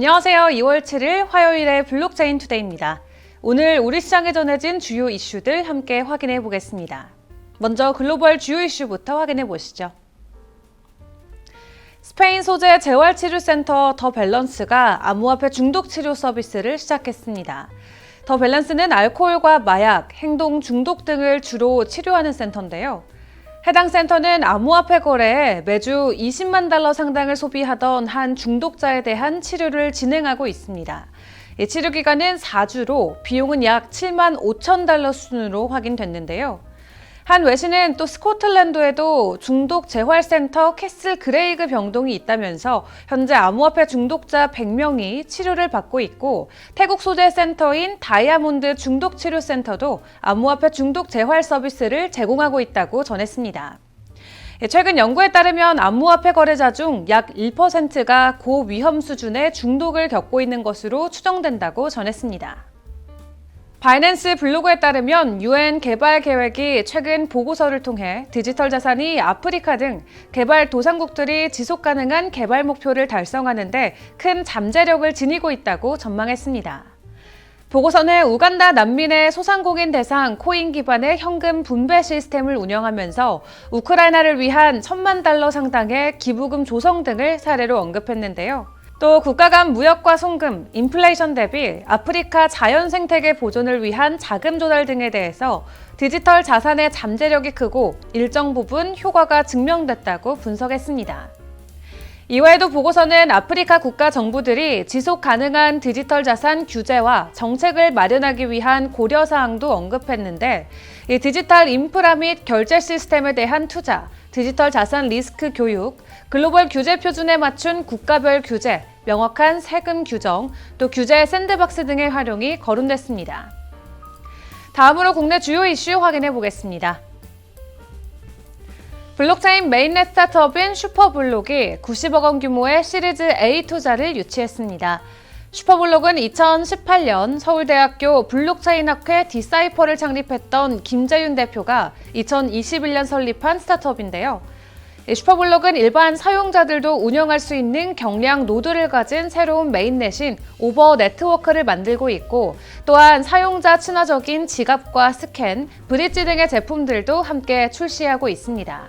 안녕하세요. 2월 7일 화요일의 블록체인 투데이입니다. 오늘 우리 시장에 전해진 주요 이슈들 함께 확인해 보겠습니다. 먼저 글로벌 주요 이슈부터 확인해 보시죠. 스페인 소재 재활치료센터 더 밸런스가 암호화폐 중독 치료 서비스를 시작했습니다. 더 밸런스는 알코올과 마약, 행동 중독 등을 주로 치료하는 센터인데요. 해당 센터는 암호화폐 거래에 매주 20만 달러 상당을 소비하던 한 중독자에 대한 치료를 진행하고 있습니다. 이 치료 기간은 4주로 비용은 약 7만 5천 달러 수준으로 확인됐는데요. 한 외신은 또 스코틀랜드에도 중독 재활센터 캐슬 그레이그 병동이 있다면서 현재 암호화폐 중독자 100명이 치료를 받고 있고 태국 소재 센터인 다이아몬드 중독 치료 센터도 암호화폐 중독 재활 서비스를 제공하고 있다고 전했습니다. 예, 최근 연구에 따르면 암호화폐 거래자 중 약 1%가 고위험 수준의 중독을 겪고 있는 것으로 추정된다고 전했습니다. 바이낸스 블로그에 따르면 유엔 개발 계획이 최근 보고서를 통해 디지털 자산이 아프리카 등 개발 도상국들이 지속 가능한 개발 목표를 달성하는데 큰 잠재력을 지니고 있다고 전망했습니다. 보고서는 우간다 난민의 소상공인 대상 코인 기반의 현금 분배 시스템을 운영하면서 우크라이나를 위한 천만 달러 상당의 기부금 조성 등을 사례로 언급했는데요. 또 국가 간 무역과 송금, 인플레이션 대비 아프리카 자연 생태계 보존을 위한 자금 조달 등에 대해서 디지털 자산의 잠재력이 크고 일정 부분 효과가 증명됐다고 분석했습니다. 이외에도 보고서는 아프리카 국가 정부들이 지속 가능한 디지털 자산 규제와 정책을 마련하기 위한 고려 사항도 언급했는데 이 디지털 인프라 및 결제 시스템에 대한 투자, 디지털 자산 리스크 교육, 글로벌 규제 표준에 맞춘 국가별 규제, 명확한 세금 규정, 또 규제 샌드박스 등의 활용이 거론됐습니다. 다음으로 국내 주요 이슈 확인해 보겠습니다. 블록체인 메인넷 스타트업인 슈퍼블록이 90억 원 규모의 시리즈 A 투자를 유치했습니다. 슈퍼블록은 2018년 서울대학교 블록체인 학회 디사이퍼를 창립했던 김재윤 대표가 2021년 설립한 스타트업인데요. 슈퍼블록은 일반 사용자들도 운영할 수 있는 경량 노드를 가진 새로운 메인넷인 오버 네트워크를 만들고 있고 또한 사용자 친화적인 지갑과 스캔, 브릿지 등의 제품들도 함께 출시하고 있습니다.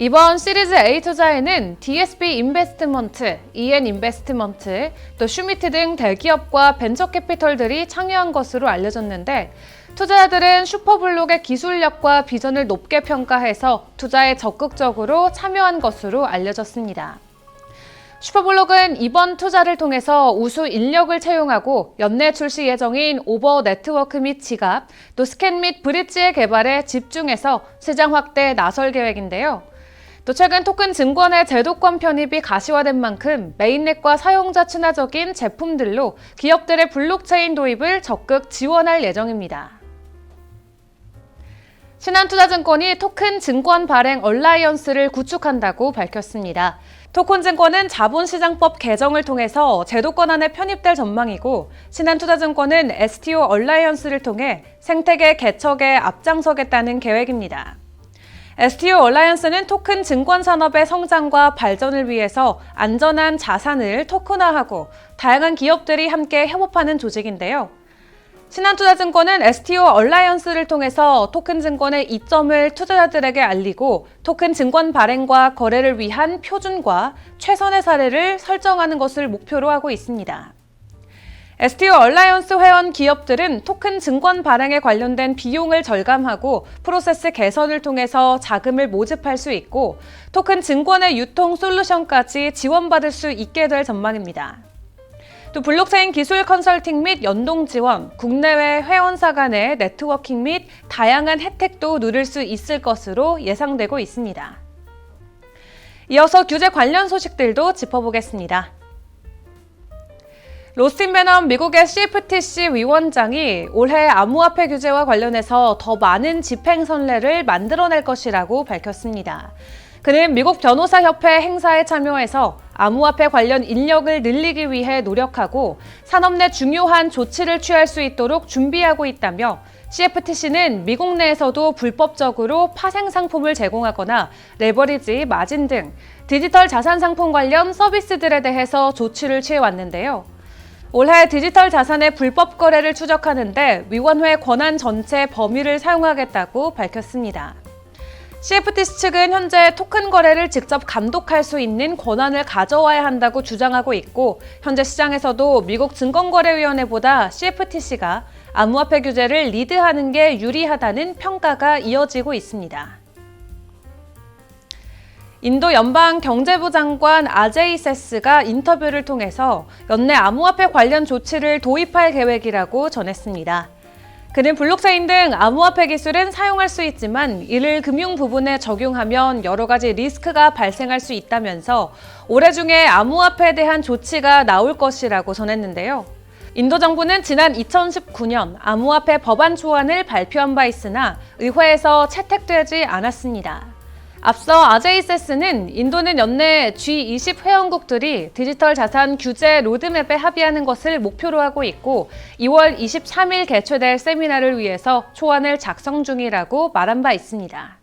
이번 시리즈 A 투자에는 DSB 인베스트먼트, EN 인베스트먼트, 또 슈미트 등 대기업과 벤처 캐피털들이 참여한 것으로 알려졌는데 투자자들은 슈퍼블록의 기술력과 비전을 높게 평가해서 투자에 적극적으로 참여한 것으로 알려졌습니다. 슈퍼블록은 이번 투자를 통해서 우수 인력을 채용하고 연내 출시 예정인 오버 네트워크 및 지갑, 또 스캔 및 브릿지의 개발에 집중해서 시장 확대에 나설 계획인데요. 또 최근 토큰 증권의 제도권 편입이 가시화된 만큼 메인넷과 사용자 친화적인 제품들로 기업들의 블록체인 도입을 적극 지원할 예정입니다. 신한투자증권이 토큰 증권 발행 얼라이언스를 구축한다고 밝혔습니다. 토큰증권은 자본시장법 개정을 통해서 제도권 안에 편입될 전망이고 신한투자증권은 STO 얼라이언스를 통해 생태계 개척에 앞장서겠다는 계획입니다. STO 얼라이언스는 토큰 증권 산업의 성장과 발전을 위해서 안전한 자산을 토큰화하고 다양한 기업들이 함께 협업하는 조직인데요. 신한투자증권은 STO 얼라이언스를 통해서 토큰 증권의 이점을 투자자들에게 알리고 토큰 증권 발행과 거래를 위한 표준과 최선의 사례를 설정하는 것을 목표로 하고 있습니다. STO 얼라이언스 회원 기업들은 토큰 증권 발행에 관련된 비용을 절감하고 프로세스 개선을 통해서 자금을 모집할 수 있고 토큰 증권의 유통 솔루션까지 지원받을 수 있게 될 전망입니다. 또 블록체인 기술 컨설팅 및 연동 지원, 국내외 회원사 간의 네트워킹 및 다양한 혜택도 누릴 수 있을 것으로 예상되고 있습니다. 이어서 규제 관련 소식들도 짚어보겠습니다. 로스틴 베넘 미국의 CFTC 위원장이 올해 암호화폐 규제와 관련해서 더 많은 집행 선례를 만들어낼 것이라고 밝혔습니다. 그는 미국 변호사 협회 행사에 참여해서 암호화폐 관련 인력을 늘리기 위해 노력하고 산업 내 중요한 조치를 취할 수 있도록 준비하고 있다며 CFTC는 미국 내에서도 불법적으로 파생 상품을 제공하거나 레버리지, 마진 등 디지털 자산 상품 관련 서비스들에 대해서 조치를 취해왔는데요. 올해 디지털 자산의 불법 거래를 추적하는데 위원회 권한 전체 범위를 사용하겠다고 밝혔습니다. CFTC 측은 현재 토큰 거래를 직접 감독할 수 있는 권한을 가져와야 한다고 주장하고 있고 현재 시장에서도 미국 증권거래위원회보다 CFTC가 암호화폐 규제를 리드하는 게 유리하다는 평가가 이어지고 있습니다. 인도 연방 경제부 장관 아제이 세스가 인터뷰를 통해서 연내 암호화폐 관련 조치를 도입할 계획이라고 전했습니다. 그는 블록체인 등 암호화폐 기술은 사용할 수 있지만 이를 금융 부분에 적용하면 여러 가지 리스크가 발생할 수 있다면서 올해 중에 암호화폐에 대한 조치가 나올 것이라고 전했는데요. 인도 정부는 지난 2019년 암호화폐 법안 초안을 발표한 바 있으나 의회에서 채택되지 않았습니다. 앞서 아제이세스는 인도는 연내 G20 회원국들이 디지털 자산 규제 로드맵에 합의하는 것을 목표로 하고 있고 2월 23일 개최될 세미나를 위해서 초안을 작성 중이라고 말한 바 있습니다.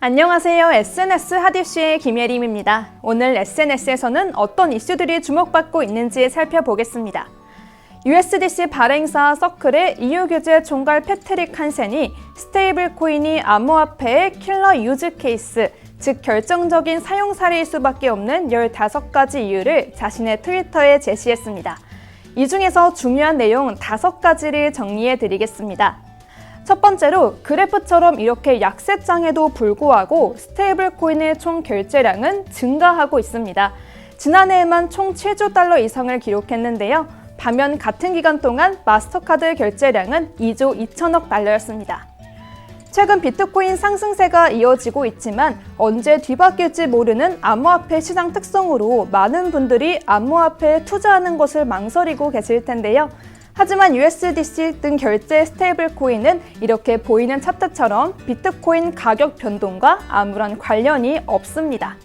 안녕하세요. SNS 하디슈의 김예림입니다. 오늘 SNS에서는 어떤 이슈들이 주목받고 있는지 살펴보겠습니다. USDC 발행사 서클의 EU 규제 총괄 패트릭 한센이 스테이블 코인이 암호화폐의 킬러 유즈 케이스, 즉 결정적인 사용 사례일 수밖에 없는 15가지 이유를 자신의 트위터에 제시했습니다. 이 중에서 중요한 내용 5가지를 정리해 드리겠습니다. 첫 번째로 그래프처럼 이렇게 약세장에도 불구하고 스테이블 코인의 총 결제량은 증가하고 있습니다. 지난해에만 총 7조 달러 이상을 기록했는데요. 반면 같은 기간 동안 마스터카드 결제량은 2조 2천억 달러였습니다. 최근 비트코인 상승세가 이어지고 있지만 언제 뒤바뀔지 모르는 암호화폐 시장 특성으로 많은 분들이 암호화폐에 투자하는 것을 망설이고 계실 텐데요. 하지만 USDC 등 결제 스테이블 코인은 이렇게 보이는 차트처럼 비트코인 가격 변동과 아무런 관련이 없습니다.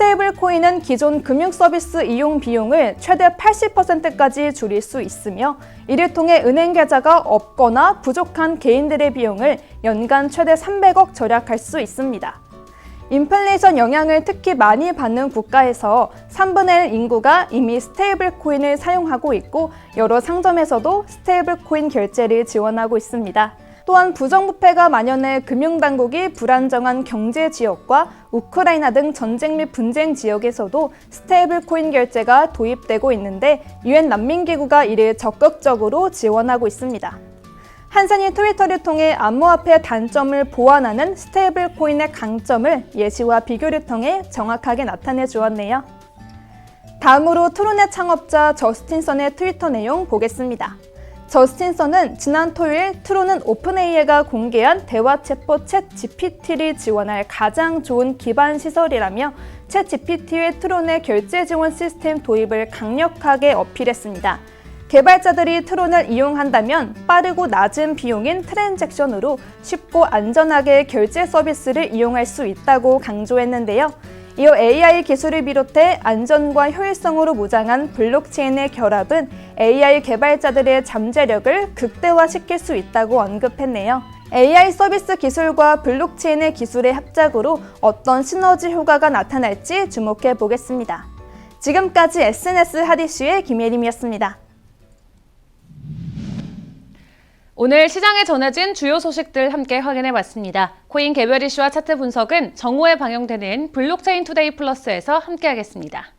스테이블 코인은 기존 금융 서비스 이용 비용을 최대 80%까지 줄일 수 있으며 이를 통해 은행 계좌가 없거나 부족한 개인들의 비용을 연간 최대 300억 절약할 수 있습니다. 인플레이션 영향을 특히 많이 받는 국가에서 3분의 1 인구가 이미 스테이블 코인을 사용하고 있고 여러 상점에서도 스테이블 코인 결제를 지원하고 있습니다. 또한 부정부패가 만연해 금융당국이 불안정한 경제 지역과 우크라이나 등 전쟁 및 분쟁 지역에서도 스테이블 코인 결제가 도입되고 있는데 유엔 난민기구가 이를 적극적으로 지원하고 있습니다. 한산이 트위터를 통해 암호화폐의 단점을 보완하는 스테이블 코인의 강점을 예시와 비교를 통해 정확하게 나타내 주었네요. 다음으로 트론의 창업자 저스틴 선의 트위터 내용 보겠습니다. 저스틴선은 지난 토요일 트론은 오픈AI가 공개한 대화 챗봇 챗 GPT를 지원할 가장 좋은 기반 시설이라며 챗 GPT의 트론의 결제 지원 시스템 도입을 강력하게 어필했습니다. 개발자들이 트론을 이용한다면 빠르고 낮은 비용인 트랜잭션으로 쉽고 안전하게 결제 서비스를 이용할 수 있다고 강조했는데요. 이어 AI 기술을 비롯해 안전과 효율성으로 무장한 블록체인의 결합은 AI 개발자들의 잠재력을 극대화시킬 수 있다고 언급했네요. AI 서비스 기술과 블록체인의 기술의 합작으로 어떤 시너지 효과가 나타날지 주목해 보겠습니다. 지금까지 SNS 하디슈의 김예림이었습니다. 오늘 시장에 전해진 주요 소식들 함께 확인해 봤습니다. 코인 개별 이슈와 차트 분석은 정오에 방영되는 블록체인 투데이 플러스에서 함께 하겠습니다.